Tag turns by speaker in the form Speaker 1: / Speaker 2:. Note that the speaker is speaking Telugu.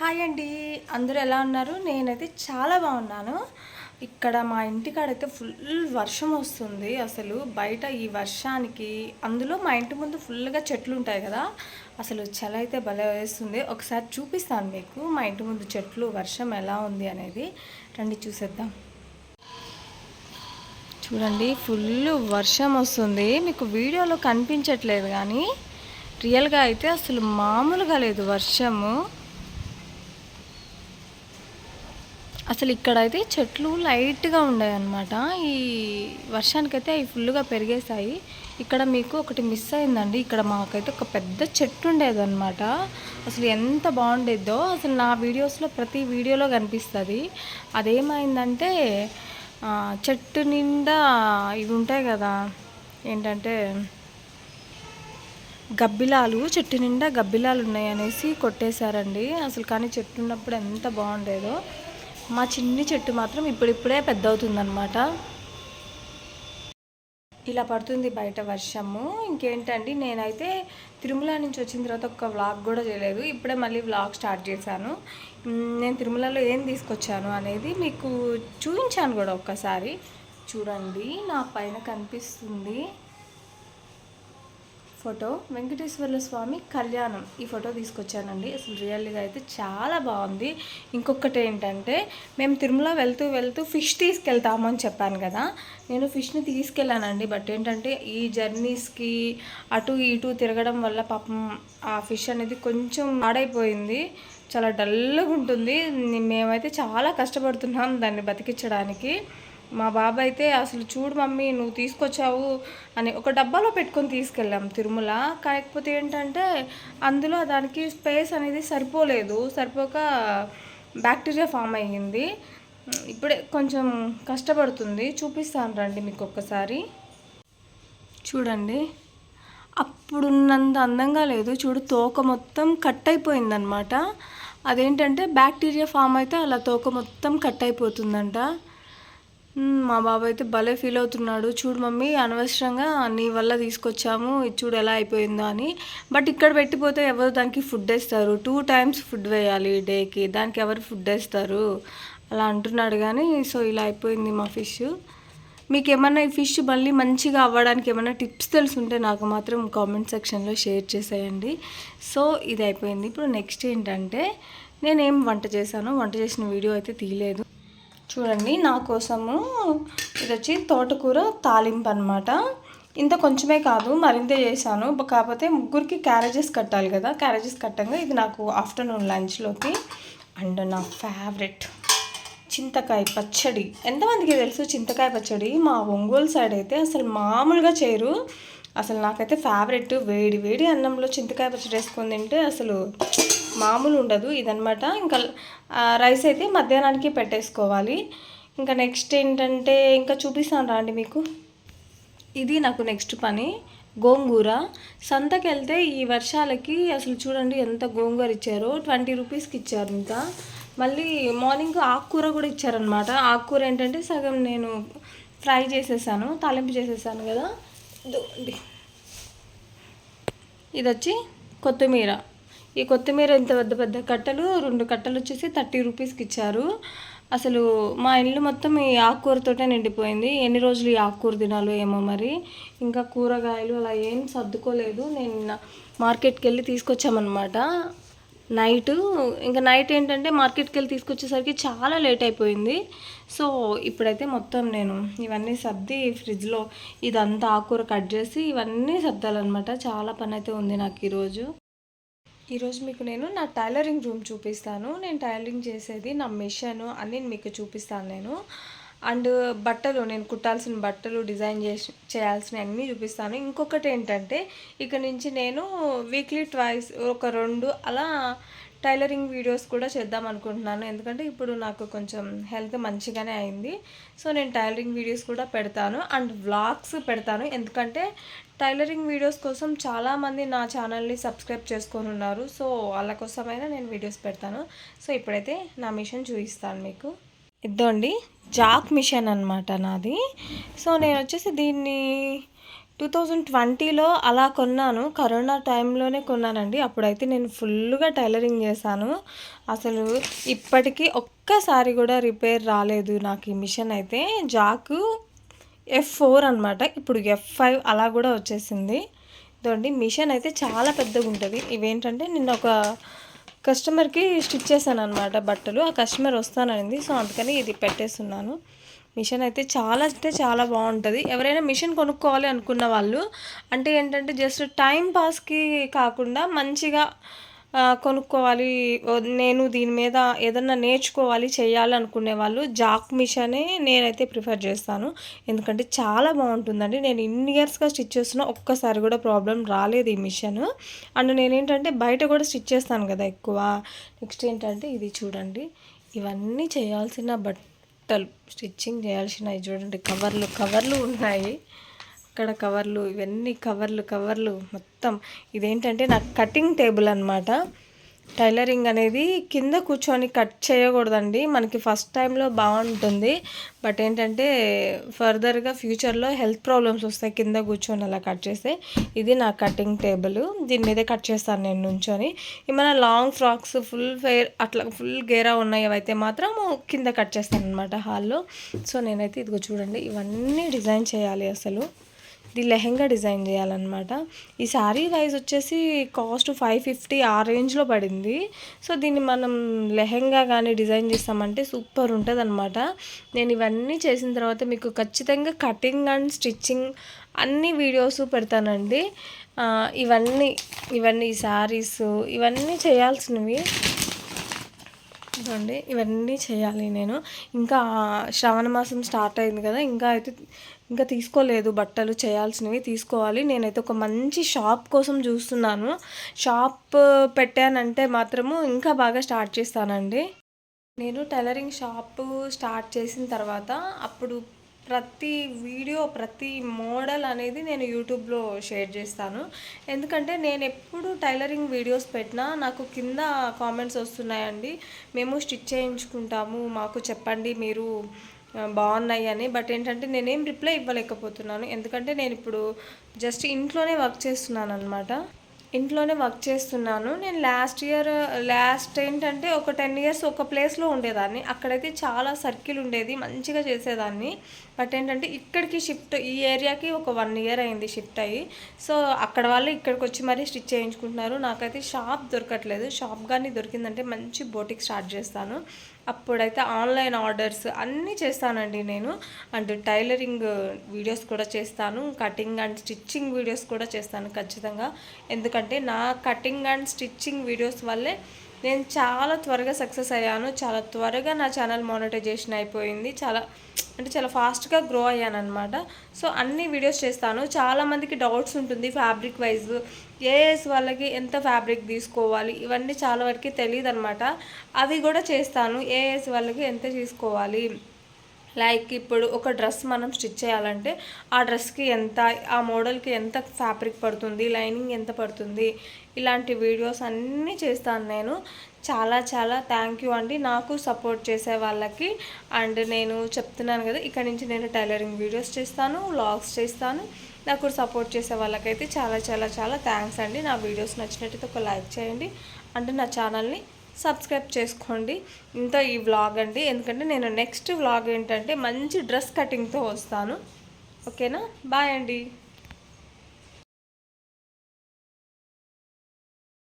Speaker 1: హాయ్ అండి. అందరూ ఎలా ఉన్నారు? నేనైతే చాలా బాగున్నాను. ఇక్కడ మా ఇంటికాడైతే ఫుల్ వర్షం వస్తుంది. అసలు బయట ఈ వర్షానికి అందులో మా ఇంటి ముందు ఫుల్గా చెట్లు ఉంటాయి కదా అసలు చలి అయితే భలే వేస్తుంది. ఒకసారి చూపిస్తాను మీకు మా ఇంటి ముందు చెట్లు వర్షం ఎలా ఉంది అనేది. రండి చూసేద్దాం. చూడండి ఫుల్ వర్షం వస్తుంది. మీకు వీడియోలో కనిపించట్లేదు కానీ రియల్గా అయితే అసలు మామూలుగా లేదు వర్షము. అసలు ఇక్కడైతే చెట్లు లైట్గా ఉన్నాయి అన్నమాట ఈ వర్షానికైతే అవి ఫుల్గా పెరిగేశాయి. ఇక్కడ మీకు ఒకటి మిస్ అయిందండి. ఇక్కడ మాకైతే ఒక పెద్ద చెట్టు ఉండేదన్నమాట. అసలు ఎంత బాగుండేదో అసలు నా వీడియోస్లో ప్రతి వీడియోలో కనిపిస్తుంది. అదేమైందంటే చెట్టు నిండా ఇవి ఉంటాయి కదా ఏంటంటే గబ్బిలాలు చెట్టు నిండా గబ్బిలాలు ఉన్నాయి అనేసి కొట్టేశారండి. అసలు కానీ చెట్టు ఉన్నప్పుడు ఎంత బాగుండేదో. మా చిన్ని చెట్టు మాత్రం ఇప్పుడిప్పుడే పెద్ద అవుతుందన్నమాట ఇలా పడుతుంది బయట వర్షము. ఇంకేంటండి నేనైతే తిరుమల నుంచి వచ్చిన తర్వాత ఒక వ్లాగ్ కూడా చేయలేదు. ఇప్పుడే మళ్ళీ వ్లాగ్ స్టార్ట్ చేశాను. నేను తిరుమలలో ఏం తీసుకొచ్చాను అనేది మీకు చూపించాను కూడా ఒక్కసారి. చూడండి నా పైన కనిపిస్తుంది. ఫోటో వెంకటేశ్వర్ల స్వామి కళ్యాణం. ఈ ఫోటో తీసుకొచ్చానండి. అసలు రియల్గా అయితే చాలా బాగుంది. ఇంకొకటి ఏంటంటే మేము తిరుమల వెళ్తూ వెళ్తూ ఫిష్ తీసుకెళ్తాము అని చెప్పాను కదా. నేను ఫిష్ని తీసుకెళ్ళానండి. బట్ ఏంటంటే ఈ జర్నీస్కి అటు ఇటు తిరగడం వల్ల పాపం ఆ ఫిష్ అనేది కొంచెం ఆడైపోయింది చాలా డల్గా ఉంటుంది. మేమైతే చాలా కష్టపడుతున్నాం దాన్ని బతికించడానికి. మా బాబాయ్ అయితే అసలు చూడు మమ్మీ నువ్వు తీసుకొచ్చావు అని ఒక డబ్బాలో పెట్టుకొని తీసుకెళ్ళాం తిరుమల. కాకపోతే ఏంటంటే అందులో దానికి స్పేస్ అనేది సరిపోలేదు. సరిపోక బ్యాక్టీరియా ఫామ్ అయ్యింది. ఇప్పుడే కొంచెం కష్టపడుతుంది. చూపిస్తాను రండి మీకు ఒక్కసారి. చూడండి. అప్పుడున్నంత అందంగా లేదు. చూడు తోక మొత్తం కట్ అయిపోయిందనమాట అదేంటంటే బ్యాక్టీరియా ఫామ్ అయితే అలా తోక మొత్తం కట్ అయిపోతుందంట. మా బాబాయ్ అయితే భలే ఫీల్ అవుతున్నాడు. చూడు మమ్మీ అనవసరంగా నీ వల్ల తీసుకొచ్చాము. ఇది చూడు ఎలా అయిపోయిందో అని. బట్ ఇక్కడ పెట్టిపోతే ఎవరు దానికి ఫుడ్ వేస్తారు? టూ టైమ్స్ ఫుడ్ వేయాలి డేకి. దానికి ఎవరు ఫుడ్ వేస్తారు? అలా అంటున్నాడు కానీ సో ఇలా అయిపోయింది మా ఫిష్. మీకు ఏమన్నా ఈ ఫిష్ మళ్ళీ మంచిగా అవ్వడానికి ఏమైనా టిప్స్ తెలుసుంటే నాకు మాత్రం కామెంట్ సెక్షన్లో షేర్ చేసేయండి. సో ఇది అయిపోయింది. ఇప్పుడు నెక్స్ట్ ఏంటంటే నేనేం వంట చేశానో వంట చేసిన వీడియో అయితే తీయలేదు. చూడండి నా కోసము ఇది వచ్చి తోటకూర తాలింపు అనమాట ఇంత కొంచెమే కాదు మరింత చేశాను. కాకపోతే ముగ్గురికి క్యారేజెస్ కట్టాలి కదా క్యారేజెస్ కట్టంగా ఇది నాకు ఆఫ్టర్నూన్ లంచ్లోకి. అండ్ నా ఫేవరెట్ చింతకాయ పచ్చడి. ఎంతమందికి తెలుసు చింతకాయ పచ్చడి? మా ఒంగోలు సైడ్ అయితే అసలు మామూలుగా చేయరు. అసలు నాకైతే ఫేవరెట్ వేడి వేడి అన్నంలో చింతకాయ పచ్చడి వేసుకొని తింటే అసలు మామూలు ఉండదు ఇదనమాట ఇంకా రైస్ అయితే మధ్యాహ్నానికి పెట్టేసుకోవాలి. ఇంకా నెక్స్ట్ ఏంటంటే ఇంకా చూపిస్తాను రాండి మీకు. ఇది నాకు నెక్స్ట్ పని. గోంగూర. సంతకి వెళ్తే ఈ వర్షాలకి అసలు చూడండి ఎంత గోంగూర ఇచ్చారో. ట్వంటీ రూపీస్కి ఇచ్చారు ఇంకా. మళ్ళీ మార్నింగ్ ఆకుకూర కూడా ఇచ్చారనమాట ఆకుకూర ఏంటంటే సగం నేను ఫ్రై చేసేసాను తాలింపు చేసేసాను కదా. ఇదిగోండి. ఇది వచ్చి కొత్తిమీర. ఈ కొత్తిమీర ఇంత పెద్ద పెద్ద కట్టలు రెండు కట్టలు వచ్చేసి థర్టీ రూపీస్కి ఇచ్చారు. అసలు మా ఇల్లు మొత్తం ఈ ఆకుకూరతోటే నిండిపోయింది. ఎన్ని రోజులు ఈ ఆకుకూర తినాలో ఏమో మరి. ఇంకా కూరగాయలు అలా ఏం సర్దుకోలేదు. నేను మార్కెట్కి వెళ్ళి తీసుకొచ్చామన్నమాట. నైట్ ఇంకా నైట్ ఏంటంటే మార్కెట్కి వెళ్ళి తీసుకొచ్చేసరికి చాలా లేట్ అయిపోయింది. సో ఇప్పుడైతే మొత్తం నేను ఇవన్నీ సర్ది ఫ్రిడ్జ్లో ఇదంతా ఆకుకూర కట్ చేసి ఇవన్నీ సర్దాలన్నమాట. చాలా పని అయితే ఉంది నాకు ఈరోజు. ఈరోజు మీకు నేను నా టైలరింగ్ రూమ్ చూపిస్తాను. నేను టైలరింగ్ చేసేది నా మిషన్ అని మీకు చూపిస్తాను నేను. అండ్ బట్టలు నేను కుట్టాల్సిన బట్టలు డిజైన్ చేసి చేయాల్సిన అన్నీ చూపిస్తాను. ఇంకొకటి ఏంటంటే ఇక్కడ నుంచి నేను వీక్లీ ట్వైస్ ఒక రెండు అలా టైలరింగ్ వీడియోస్ కూడా చేద్దాం అనుకుంటున్నాను. ఎందుకంటే ఇప్పుడు నాకు కొంచెం హెల్త్ మంచిగానే అయింది. సో నేను టైలరింగ్ వీడియోస్ కూడా పెడతాను. అండ్ వ్లాగ్స్ పెడతాను. ఎందుకంటే టైలరింగ్ వీడియోస్ కోసం చాలామంది నా ఛానల్ని సబ్స్క్రైబ్ చేసుకొని ఉన్నారు. సో వాళ్ళ కోసమైనా నేను వీడియోస్ పెడతాను. సో ఇప్పుడైతే నా మిషన్ చూపిస్తాను మీకు. ఇద్దండి జాక్ మిషన్ అనమాట నాది. సో నేను వచ్చేసి దీన్ని టూ థౌజండ్ ట్వంటీలో అలా కొన్నాను. కరోనా టైంలోనే కొన్నానండి. అప్పుడైతే నేను ఫుల్గా టైలరింగ్ చేశాను. అసలు ఇప్పటికీ ఒక్కసారి కూడా రిపేర్ రాలేదు నాకు ఈ మిషన్ అయితే. జాకు ఎఫ్ ఫోర్ అనమాట ఇప్పుడు ఎఫ్ ఫైవ్ అలా కూడా వచ్చేసింది. ఇదండి మిషన్ అయితే చాలా పెద్దగా ఉంటుంది ఇవేంటంటే నిన్న ఒక కస్టమర్కి స్టిచ్ చేశాను అనమాట బట్టలు. ఆ కస్టమర్ వస్తాననింది. సో అందుకని ఇది పెట్టేస్తున్నాను. మిషన్ అయితే చాలా అంటే చాలా బాగుంటుంది. ఎవరైనా మిషన్ కొనుక్కోవాలి అనుకున్న వాళ్ళు అంటే ఏంటంటే జస్ట్ టైం పాస్కి కాకుండా మంచిగా కొనుక్కోవాలి. నేను దీని మీద ఏదన్నా నేర్చుకోవాలి చేయాలనుకునే వాళ్ళు జాక్ మిషనే నేనైతే ప్రిఫర్ చేస్తాను. ఎందుకంటే చాలా బాగుంటుందండి. నేను ఇన్ని ఇయర్స్గా స్టిచ్ చేస్తున్నా ఒక్కసారి కూడా ప్రాబ్లం రాలేదు ఈ మిషన్. అండ్ నేనేంటంటే బయట కూడా స్టిచ్ చేస్తాను కదా ఎక్కువ. నెక్స్ట్ ఏంటంటే ఇది చూడండి. ఇవన్నీ చేయాల్సిన బట్టలు స్టిచ్చింగ్ చేయాల్సినవి చూడండి కవర్లు కవర్లు ఉన్నాయి. ఇక్కడ కవర్లు ఇవన్నీ కవర్లు కవర్లు మొత్తం. ఇదేంటంటే నాకు కటింగ్ టేబుల్ అనమాట టైలరింగ్ అనేది కింద కూర్చొని కట్ చేయకూడదండి. మనకి ఫస్ట్ టైంలో బాగుంటుంది. బట్ ఏంటంటే ఫర్దర్గా ఫ్యూచర్లో హెల్త్ ప్రాబ్లమ్స్ వస్తాయి కింద కూర్చొని అలా కట్ చేస్తే. ఇది నా కటింగ్ టేబుల్ దీని మీదే కట్ చేస్తాను నేను నుంచొని. ఏమైనా లాంగ్ ఫ్రాక్స్ ఫుల్ ఫెయిర్ అట్లా ఫుల్ గేరా ఉన్నాయి. అవైతే మాత్రం కింద కట్ చేస్తాను అనమాట హాల్లో సో నేనైతే ఇదిగో చూడండి ఇవన్నీ డిజైన్ చేయాలి అసలు. ఇది లెహెంగా డిజైన్ చేయాలన్నమాట. ఈ శారీ వైజ్ వచ్చేసి కాస్ట్ ఫైవ్ ఫిఫ్టీ ఆ రేంజ్లో పడింది. సో దీన్ని మనం లెహెంగా కానీ డిజైన్ చేస్తామంటే సూపర్ ఉంటుంది అనమాట నేను ఇవన్నీ చేసిన తర్వాత మీకు ఖచ్చితంగా కటింగ్ అండ్ స్టిచ్చింగ్ అన్ని వీడియోస్ పెడతానండి. ఇవన్నీ ఇవన్నీ శారీస్ ఇవన్నీ చేయాల్సినవి చూడండి ఇవన్నీ చేయాలి నేను. ఇంకా శ్రావణ మాసం స్టార్ట్ అయింది కదా ఇంకా అయితే ఇంకా తీసుకోలేదు బట్టలు చేయాల్సినవి తీసుకోవాలి. నేనైతే ఒక మంచి షాప్ కోసం చూస్తున్నాను. షాప్ పెట్టానంటే మాత్రము ఇంకా బాగా స్టార్ట్ చేస్తానండి. నేను టైలరింగ్ షాప్ స్టార్ట్ చేసిన తర్వాత అప్పుడు ప్రతి వీడియో ప్రతి మోడల్ అనేది నేను యూట్యూబ్లో షేర్ చేస్తాను. ఎందుకంటే నేను ఎప్పుడు టైలరింగ్ వీడియోస్ పెట్టినా నాకు కింద కామెంట్స్ వస్తున్నాయండి. మేము స్టిచ్ చేయించుకుంటాము మాకు చెప్పండి మీరు బాగున్నాయి అని. బట్ ఏంటంటే నేనేం రిప్లై ఇవ్వలేకపోతున్నాను. ఎందుకంటే నేను ఇప్పుడు జస్ట్ ఇంట్లోనే వర్క్ చేస్తున్నాను అనమాట ఇంట్లోనే వర్క్ చేస్తున్నాను. నేను లాస్ట్ ఇయర్ లాస్ట్ ఏంటంటే ఒక టెన్ ఇయర్స్ ఒక ప్లేస్లో ఉండేదాన్ని. అక్కడైతే చాలా సర్కిల్ ఉండేది మంచిగా చేసేదాన్ని. బట్ ఏంటంటే ఇక్కడికి షిఫ్ట్ ఈ ఏరియాకి ఒక వన్ ఇయర్ అయింది షిఫ్ట్ అయ్యి. సో అక్కడ వాళ్ళు ఇక్కడికి వచ్చి మరీ స్టిచ్ చేయించుకుంటున్నారు. నాకైతే షాప్ దొరకట్లేదు. షాప్ కానీ దొరికిందంటే మంచి బోటిక్ స్టార్ట్ చేస్తాను. అప్పుడైతే ఆన్లైన్ ఆర్డర్స్ అన్నీ చేస్తానండి నేను. అండ్ టైలరింగ్ వీడియోస్ కూడా చేస్తాను. కటింగ్ అండ్ స్టిచ్చింగ్ వీడియోస్ కూడా చేస్తాను ఖచ్చితంగా. ఎందుకంటే నా కటింగ్ అండ్ స్టిచ్చింగ్ వీడియోస్ వల్లే నేను చాలా త్వరగా సక్సెస్ అయ్యాను. చాలా త్వరగా నా ఛానల్ మానిటైజేషన్ అయిపోయింది. చాలా అంటే చాలా ఫాస్ట్గా గ్రో అయ్యాను అనమాట సో అన్ని వీడియోస్ చేస్తాను. చాలామందికి డౌట్స్ ఉంటుంది ఫ్యాబ్రిక్ వైజ్. ఏఎస్ వాళ్ళకి ఎంత ఫ్యాబ్రిక్ తీసుకోవాలి? ఇవన్నీ చాలా వరకు తెలియదు అనమాట అవి కూడా చేస్తాను. ఏఎస్ వాళ్ళకి ఎంత తీసుకోవాలి? లైక్ ఇప్పుడు ఒక డ్రెస్ మనం స్టిచ్ చేయాలంటే ఆ డ్రెస్కి ఎంత ఆ మోడల్కి ఎంత ఫ్యాబ్రిక్ పడుతుంది లైనింగ్ ఎంత పడుతుంది ఇలాంటి వీడియోస్ అన్నీ చేస్తాను నేను. చాలా చాలా థ్యాంక్ యూ అండి. నాకు సపోర్ట్ చేసే వాళ్ళకి. అండ్ నేను చెప్తున్నాను కదా ఇక్కడ నుంచి నేను టైలరింగ్ వీడియోస్ చేస్తాను వ్లాగ్స్ చేస్తాను. నాకు సపోర్ట్ చేసే వాళ్ళకైతే చాలా చాలా చాలా థ్యాంక్స్ అండి. నా వీడియోస్ నచ్చినట్టయితే ఒక లైక్ చేయండి. అంటే నా ఛానల్ని సబ్స్క్రైబ్ చేసుకోండి. ఇంత ఈ వ్లాగ్ అండి. ఎందుకంటే నేను నెక్స్ట్ వ్లాగ్ ఏంటంటే మంచి డ్రెస్ కటింగ్తో వస్తాను. ఓకేనా? బాయ్ అండి.